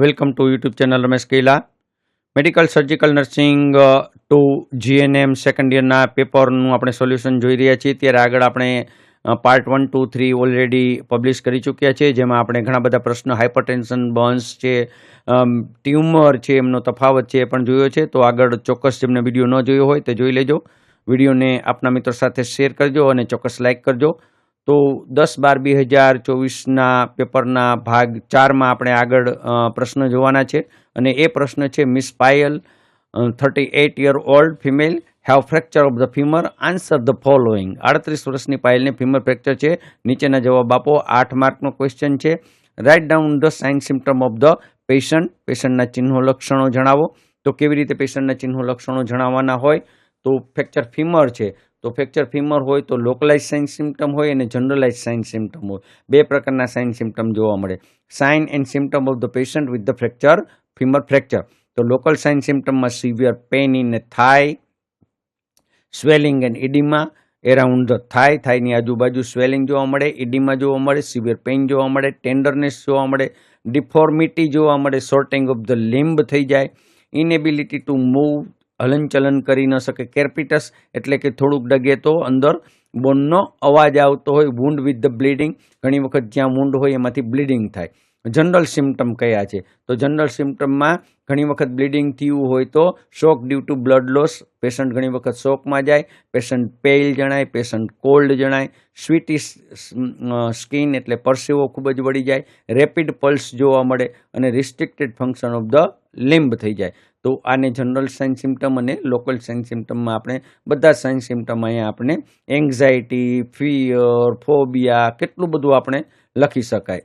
Welcome to YouTube channel Ramesh Kela medical surgical nursing two GNM second યરના પેપરનું આપણે solution જોઈ રહ્યા છીએ. ત્યારે આગળ આપણે part one two three already publish કરી ચૂક્યા છે. જેમાં આપણે ઘણા બધા પ્રશ્નો હાઇપરટેન્શન બર્ન્સ છે ટ્યુમર છે, એમનો તફાવત છે એ પણ જોયો છે. તો આગળ ચોક્કસ જેમને વીડિયો ન જોયો હોય તે જોઈ લેજો. વિડીયોને આપના મિત્રો સાથે શેર કરજો અને ચોક્કસ લાઇક કરજો. તો દસ બાર બે હજાર ચોવીસના પેપરના ભાગ ચારમાં આપણે આગળ પ્રશ્ન જોવાના છે. અને એ પ્રશ્ન છે Miss Payal thirty eight year old female have fracture of the femur answer the following આડત્રીસ વર્ષની પાયલને ફીમર ફ્રેક્ચર છે. નીચેના જવાબ આપો. આઠ માર્કનો ક્વેશ્ચન છે. Write down the sign symptom of the patient પેશન્ટના ચિહ્નો લક્ષણો જણાવો. તો કેવી રીતે પેશન્ટના ચિહ્નો લક્ષણો જણાવવાના હોય? તો ફ્રેક્ચર ફીમર છે. તો ફ્રેક્ચર ફીમર હોય તો લોકલાઇઝ સાઇન સિમ્ટમ હોય અને જનરલાઇઝ સાઇન સિમ્ટમ હોય. બે પ્રકારના સાઇન સિમ્ટમ જોવા મળે. Sign and symptom of the patient with the fracture femur fracture તો local sign સિમ્ટમમાં severe pain in thigh swelling and oedema around the thigh થાઈની આજુબાજુ swelling જોવા મળે ઇડીમાં જોવા મળે સિવિયર પેઇન જોવા મળે ટેન્ડરનેસ જોવા મળે ડિફોર્મિટી જોવા મળે શોર્ટિંગ ઓફ ધ લિમ્બ થઈ જાય ઇનેબિલિટી ટુ મૂવ હલનચલન કરી ન શકે. કેર્પિટસ એટલે કે થોડુંક ડગે તો અંદર બોનનો અવાજ આવતો હોય વુન્ડ વિથ ધ બ્લીડિંગ ઘણી વખત જ્યાં વુન્ડ હોય એમાંથી બ્લીડિંગ થાય. જનરલ સિમ્ટમ કયા છે? તો જનરલ સિમ્ટમમાં ઘણી વખત બ્લીડિંગ થયું હોય તો shock due to blood loss patient ઘણી વખત શોકમાં જાય. પેશન્ટ પેઇલ જણાય પેશન્ટ કોલ્ડ જણાય. સ્વીટી સ્કિન એટલે પરસેવો ખૂબ જ વળી જાય. રેપિડ પલ્સ જોવા મળે અને restricted function of the limb થઈ જાય. તો આને જનરલ સાઇન સિમ્ટમ અને લોકલ સાઇન સિમ્ટમમાં આપણે બધા સાઇન સિમ્ટમ અહીંયા આપણે એન્ઝાયટી ફિયર ફોબિયા કેટલું બધું આપણે લખી શકાય.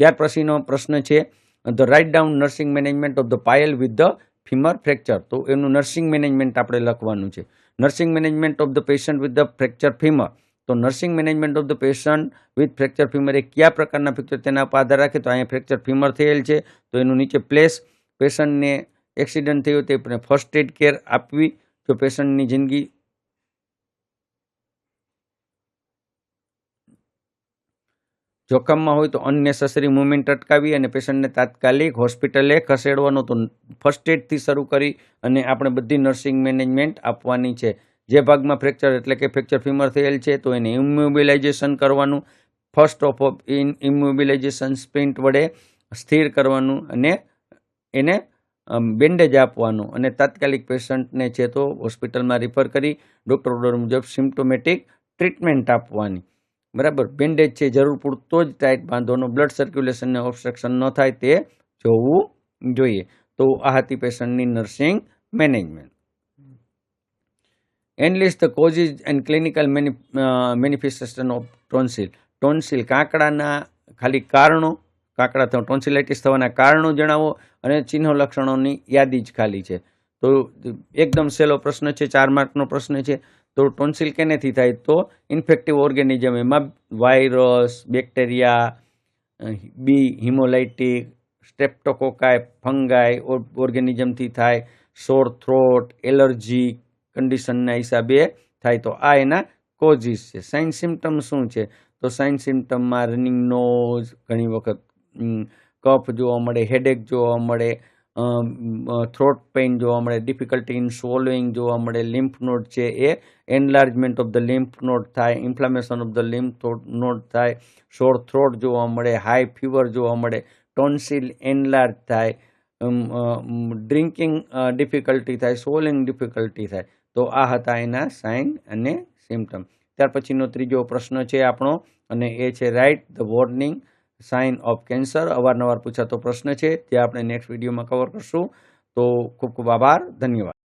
ત્યાર પછીનો પ્રશ્ન છે the write down nursing management of the Payal with the femur fracture તો એનું નર્સિંગ મેનેજમેન્ટ આપણે લખવાનું છે. Nursing management of the patient with the fracture femur તો nursing management of the patient with fracture femur એ કયા પ્રકારના fracture તેના પર આધાર રાખે તો અહીંયા ફ્રેક્ચર ફીમર થયેલ છે. તો એનું નીચે પ્લેસ પેશન્ટને એક્સિડન્ટ થયો તે ફર્સ્ટ એડ કેર આપવી, જો પેશન્ટની જિંદગી જોખમમાં હોય તો અનનેસેસરી મુવમેન્ટ અટકાવી અને પેશન્ટને તાત્કાલિક હોસ્પિટલે ખસેડવાનો તો ફર્સ્ટ એડથી શરૂ કરી અને આપણે બધી નર્સિંગ મેનેજમેન્ટ આપવાની છે. જે ભાગમાં ફ્રેક્ચર એટલે કે ફ્રેક્ચર ફીમર થયેલ છે તો એને ઇમ્યુબિલાઇઝેશન કરવાનું, first of in immobilization splint વડે સ્થિર કરવાનું અને એને બેન્ડેજ આપવાનું. અને તાત્કાલિક પેશન્ટને છે તો હોસ્પિટલમાં રિફર કરી ડૉક્ટર ઓર્ડર મુજબ સિમ્ટોમેટિક ટ્રીટમેન્ટ આપવાની. બરાબર? બેન્ડેજ છે, જરૂર પૂરતો જ ટાઈટ બાંધવાનો. બ્લડ સર્ક્યુલેશનને ઓબ્સ્ટ્રક્શન ન થાય તે જોવું જોઈએ. તો આ હતી પેશન્ટની nursing management enlist the causes and clinical manifestation of tonsil tonsil કાંકડાના ખાલી કારણો કાંકડા તો ટોન્સિલાઇટિસ થવાના કારણો જણાવો અને ચિહ્ન લક્ષણોની યાદી જ ખાલી છે. તો એકદમ સહેલો પ્રશ્ન છે, ચાર માર્કનો પ્રશ્ન છે. તો ટોન્સિલ કેનેથી થાય? તો ઇન્ફેક્ટિવ ઓર્ગેનિઝમ, એમાં virus, bacteria B, haemolytic streptococci fungi ઓર્ગેનિઝમથી થાય. સોર, થ્રોટ, એલર્જી કન્ડિશનના હિસાબે થાય. તો આ એના કોઝિસ છે. સાઇન સિમ્ટમ શું છે? તો સાઇન સિમ્ટમમાં રનિંગ નોઝ ઘણી વખત કફ જોવા મળે હેડેક જોવા મળે થ્રોટ પેઇન જોવા મળે ડિફિકલ્ટી ઇન સ્વોલોઈંગ જોવા મળે લિમ્ફ નોડ છે એ enlargement of the lymph node થાય inflammation of the lymph node થાય શોર થ્રોટ જોવા મળે હાઈ ફીવર જોવા મળે ટોન્સિલ એનલાર્જ થાય ડ્રિંકિંગ ડિફિકલ્ટી થાય સોલિંગ ડિફિકલ્ટી થાય. તો આ હતા એના સાઇન અને સિમ્ટમ ત્યાર પછીનો ત્રીજો પ્રશ્ન છે આપણો, અને એ છે right the warning sign of cancer અવારનવાર પૂછાતો પ્રશ્ન છે, જે આપણે નેક્સ્ટ વિડીયોમાં કવર કરશું. તો ખૂબ ખૂબ આભાર, ધન્યવાદ.